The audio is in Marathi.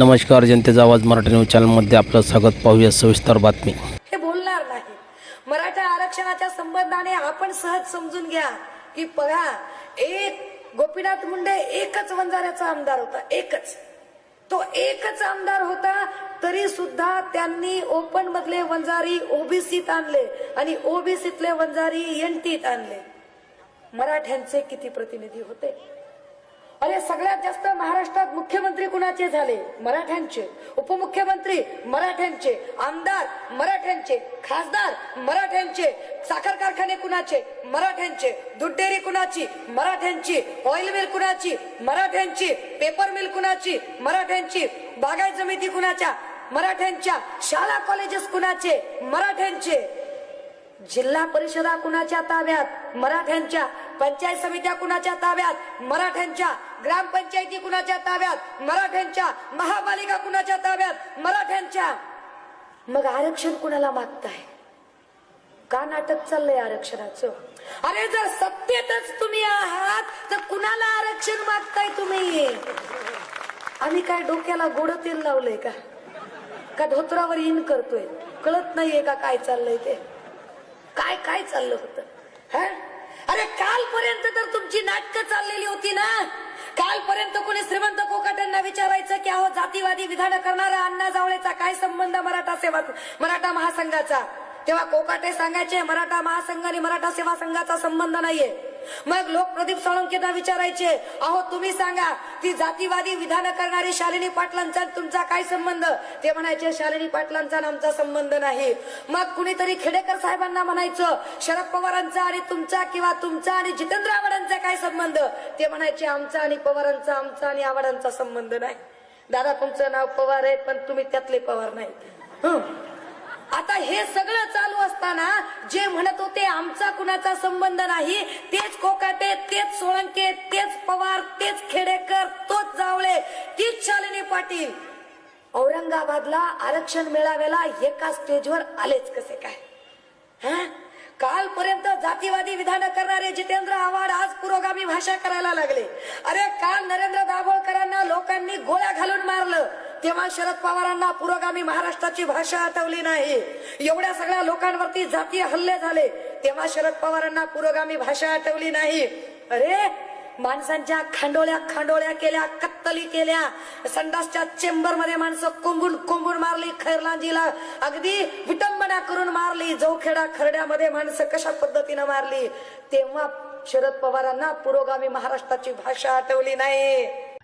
नमस्कार जनतेचा आवाज मराठी न्यूज चॅनलमध्ये आपलं स्वागत. पाहूया सविस्तर बातमी. हे बोलणार नाही. मराठा आरक्षणाच्या संबंधाने आपण सहज समजून घ्या की बघा एक गोपीनाथ मुंडे एकच वंजाऱ्याचा आमदार होता एकच. तो एकच आमदार होता तरी सुद्धा त्यांनी ओपन मधले वंजारी ओबीसीत आणले आणि ओबीसीतले वंजारी एनटीत आणले. मराठ्यांचे किती प्रतिनिधी होते? अरे सगळ्यात जास्त महाराष्ट्रात मुख्यमंत्री कुणाचे झाले? मराठ्यांचे. उपमुख्यमंत्री मराठ्यांचे. आमदार मराठ्यांचे. खासदार मराठ्यांचे. साखर कारखाने कुणाचे? मराठ्यांचे. दूध डेअरी कुणाची? मराठ्यांची. ऑइल मिल कुणाची? मराठ्यांची. पेपर मिल कुणाची? मराठ्यांची. बागायत समिती कुणाच्या? मराठ्यांच्या. शाळा कॉलेजेस कुणाचे? मराठ्यांचे. जिल्हा परिषदा कुणाच्या ताब्यात? मराठ्यांच्या. पंचायत समित्या कुणाच्या ताब्यात? मराठ्यांच्या. ग्रामपंचायती कुणाच्या ताब्यात? मराठ्यांच्या. महापालिका कुणाच्या ताब्यात? मराठ्यांच्या. मग आरक्षण कुणाला मागताय? का नाटक चाललंय आरक्षणाचं? अरे जर सत्तेतच तुम्ही आहात तर कुणाला आरक्षण मागताय तुम्ही? आम्ही काय डोक्याला गोड तेल लावलंय का? का धोत्रावर इन करतोय? कळत नाहीये का काय चाललंय ते? काय काय चाललं होतं? हा? अरे कालपर्यंत तर तुमची नाटकं चाललेली होती ना? कालपर्यंत कोणी श्रीमंत कोकाट्यांना विचारायचं की अहो जातीवादी विधान करणारा अण्णा जावळेचा काय संबंध मराठा सेवा मराठा महासंघाचा? तेव्हा कोकाटे सांगायचे मराठा महासंघ आणि मराठा सेवा संघाचा संबंध नाहीये. मग लोक प्रदीप साळुंकेंना विचारायचे अहो तुम्ही सांगा ती जातीवादी विधान करणारी शालिनी पाटलांचा तुमचा काय संबंध? ते म्हणायचे शालिनी पाटलांचा आणि आमचा संबंध नाही. मग कुणीतरी खेडेकर साहेबांना म्हणायचं शरद पवारांचा आणि तुमचा किंवा तुमचा आणि जितेंद्र आव्हाडांचा काय संबंध? ते म्हणायचे आमचा आणि पवारांचा आमचा आणि आव्हाडांचा संबंध नाही. दादा तुमचं नाव पवार आहे पण तुम्ही त्यातले पवार नाही आता हे सगळंच असताना जे म्हणत होते आमचा कुणाचा संबंध नाही तेच कोकाटे तेच सोळंके तेच पवार तेच खेडेकर तोच जावळे तीच शालिनी पाटील. औरंगाबादला आरक्षण मिळाव्याला एका स्टेजवर आलेच कसे काय? हं? कालपर्यंत जातीवादी विधान करणारे जितेंद्र आव्हाड आज पुरोगामी भाषा करायला लागले. अरे काल नरेंद्र दाभोळकरांना लोकांनी गोळ्या घालून मारलं. तेव्हा शरद पवारांना पुरोगामी महाराष्ट्राची भाषा आठवली नाही. एवढ्या सगळ्या लोकांवरती जातीय हल्ले झाले. तेव्हा शरद पवारांना पुरोगामी भाषा आठवली नाही. अरे माणसांच्या खांडोळ्या खांडोळ्या केल्या कत्तली केल्या. संडासच्या चेंबरमध्ये माणसं कोंबून कोंबून मारली खैरलांजीला अगदी विटंबना करून मारली जौखेडा खरड्यामध्ये माणसं कशा पद्धतीनं मारली? तेव्हा शरद पवारांना पुरोगामी महाराष्ट्राची भाषा आठवली नाही.